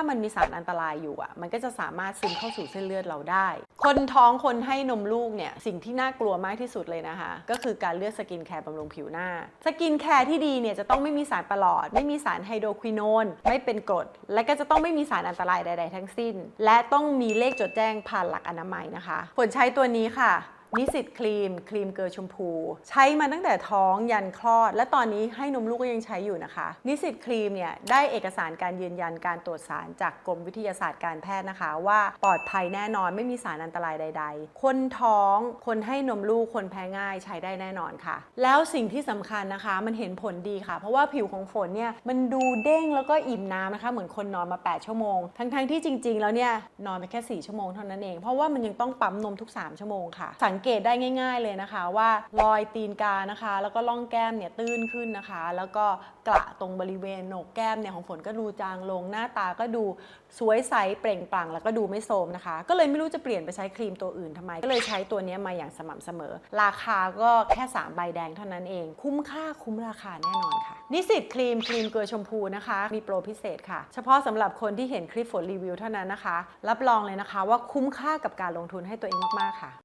ามันมีสารอันตรายอยู่อะ มันก็จะสามารถซึมเข้าสู่เส้นเลือดเราได้ คนท้องคนให้นมลูกเนี่ยสิ่งที่น่ากลัวมากที่สุดเลยนะคะ ก็คือการเลือกสกินแคร์บำรุงผิวหน้า สกินแคร์ที่ดีเนี่ยจะต้องไม่มีสารประหลอด ไม่มีสารไฮโดรควินอนไม่เป็นกรด และก็จะต้องไม่มีสารอันตรายใด ๆ ทั้งสิ้น และต้องมีเลขจดแจ้งผ่านหลักอนามัยนะคะผลใช้ตัวนี้ค่ะ นิสิตครีม ครีมเกลือชมพู ใช้มาตั้งแต่ท้องยันคลอด และตอนนี้ให้นมลูกก็ยังใช้อยู่นะคะ นิสิตครีมเนี่ยได้เอกสารการยืนยันการตรวจสารจากกรมวิทยาศาสตร์การแพทย์นะคะ ว่าปลอดภัยแน่นอนไม่มีสารอันตรายใด ๆ คนท้อง คนให้นมลูกคนแพ้ง่ายใช้ได้แน่นอนค่ะ แล้วสิ่งที่สำคัญนะคะมันเห็นผลดีค่ะ เพราะว่าผิวของฝนเนี่ยมันดูเด้งแล้วก็อิ่มน้ำนะคะเหมือนคนนอนมา 8 ชั่วโมง ทั้งๆที่จริง ๆ แล้วเนี่ยนอนไปแค่ 4 ชั่วโมงเท่านั้นเอง เพราะว่ามันยังต้องปั๊มนมทุก 3 ชั่วโมงค่ะสังเกตได้ง่าย ๆเลยนะคะ ว่ารอยตีนกานะคะ แล้วก็ล่องแก้มเนี่ยตื้นขึ้นนะคะ แล้วก็กระตรงบริเวณโหนกแก้มเนี่ยของฝนก็ดูจางลงหน้าตาก็ดูสวยใสเปล่งปลั่งแล้วก็ดูไม่โทรมนะคะ ก็เลยไม่รู้จะเปลี่ยนไปใช้ครีมตัวอื่นทำไม ก็เลยใช้ตัวนี้มาอย่างสม่ำเสมอ ราคาก็แค่ 3 ใบแดงเท่านั้นเอง คุ้มค่าคุ้มราคาแน่นอนค่ะ นิสิตครีมครีมเกลือชมพูนะคะ มีโปรพิเศษค่ะ เฉพาะสำหรับคนที่เห็นคลิปฝนรีวิวเท่านั้นนะคะ รับรองเลยนะคะว่าคุ้มค่ากับการลงทุนให้ตัวเองมาก ๆ ค่ะ